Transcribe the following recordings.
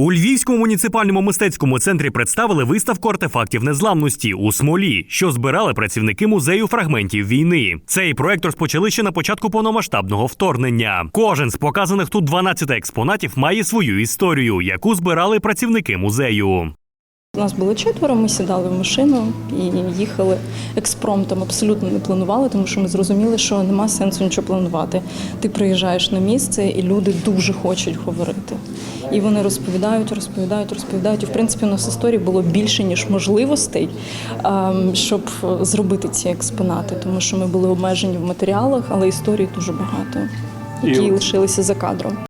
У Львівському муніципальному мистецькому центрі представили виставку артефактів незламності у смолі, що збирали працівники музею фрагментів війни. Цей проект розпочали ще на початку повномасштабного вторгнення. Кожен з показаних тут 12 експонатів має свою історію, яку збирали працівники музею. Нас було четверо, ми сідали в машину і їхали експромтом. Абсолютно не планували, тому що ми зрозуміли, що нема сенсу нічого планувати. Ти приїжджаєш на місце, і люди дуже хочуть говорити. І вони розповідають, розповідають, розповідають. І в принципі, у нас історій було більше ніж можливостей, ем, щоб зробити ці експонати, тому що ми були обмежені в матеріалах, але історій дуже багато, які лишилися за кадром.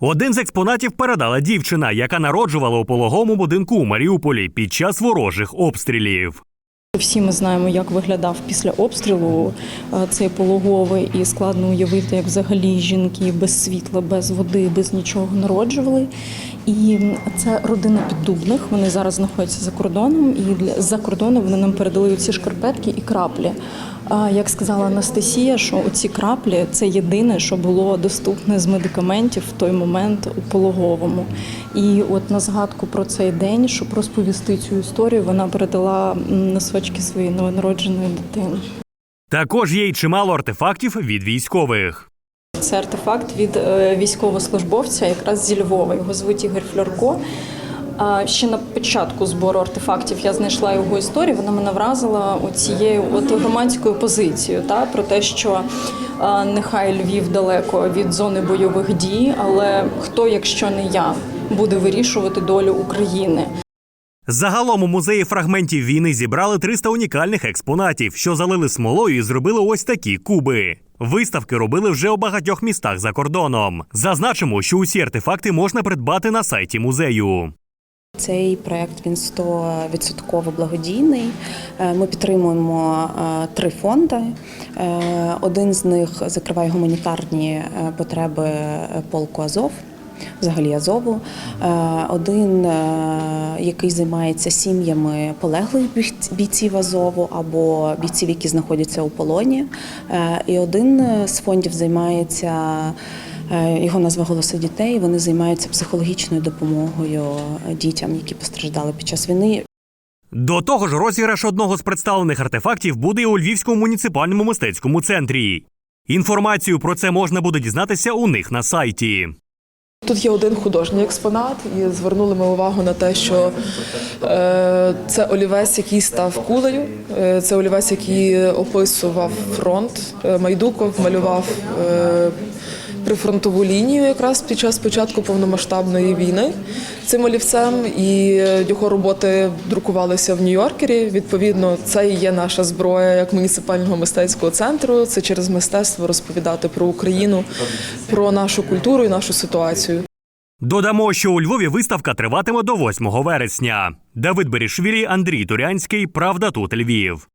Один з експонатів передала дівчина, яка народжувала у пологовому будинку у Маріуполі під час ворожих обстрілів. Всі ми знаємо, як виглядав після обстрілу е, цей пологовий, і складно уявити, як взагалі жінки без світла, без води, без нічого народжували. І це родина піддубних. Вони зараз знаходяться за кордоном, і для за кордону вони нам передали ці шкарпетки і краплі. Як сказала Анастасія, що ці краплі це єдине, що було доступне з медикаментів в той момент у пологовому. І от на згадку про цей день, щоб розповісти цю історію, вона передала носочки своєї новонародженої дитини. Також є й чимало артефактів від військових. Це артефакт від е, військовослужбовця, якраз зі Львова. Його звуть Ігор Фльорко. Ще на початку збору артефактів я знайшла його історію. Вона мене вразила цією от громадською позицією, та про те, що нехай Львів далеко від зони бойових дій, але хто, якщо не я, буде вирішувати долю України. Загалом у музеї фрагментів війни зібрали 300 унікальних експонатів, що залили смолою і зробили ось такі куби. Виставки робили вже у багатьох містах за кордоном. Зазначимо, що усі артефакти можна придбати на сайті музею. Цей проект він 100% благодійний. Е, Ми підтримуємо е, три фонди. Е, Один з них закриває гуманітарні потреби полку Азов. Взагалі Азову, один, який займається сім'ями полеглих бійців Азову або бійців, які знаходяться у полоні. І один з фондів займається Його назва Голоси дітей. Вони займаються психологічною допомогою е, дітям, які постраждали під час війни. До того ж, розіграш одного з представлених артефактів буде і у Львівському муніципальному мистецькому центрі. Інформацію про це можна буде дізнатися у них на сайті. Тут є один художній експонат, і звернули ми увагу на те, що е, це олівець, який став кулею. Е, це олівець, який описував фронт. Е, Майдуков малював е, прифронтову лінію якраз під час початку повномасштабної війни цим олівцем. І його роботи друкувалися в Нью-Йоркері. Відповідно, це і є наша зброя як муніципального мистецького центру. Це через мистецтво розповідати про Україну, про нашу культуру і нашу ситуацію. Додамо, що у Львові виставка триватиме до 8 вересня. Давид Берішвілі, Андрій Турянський. Правда тут Львів.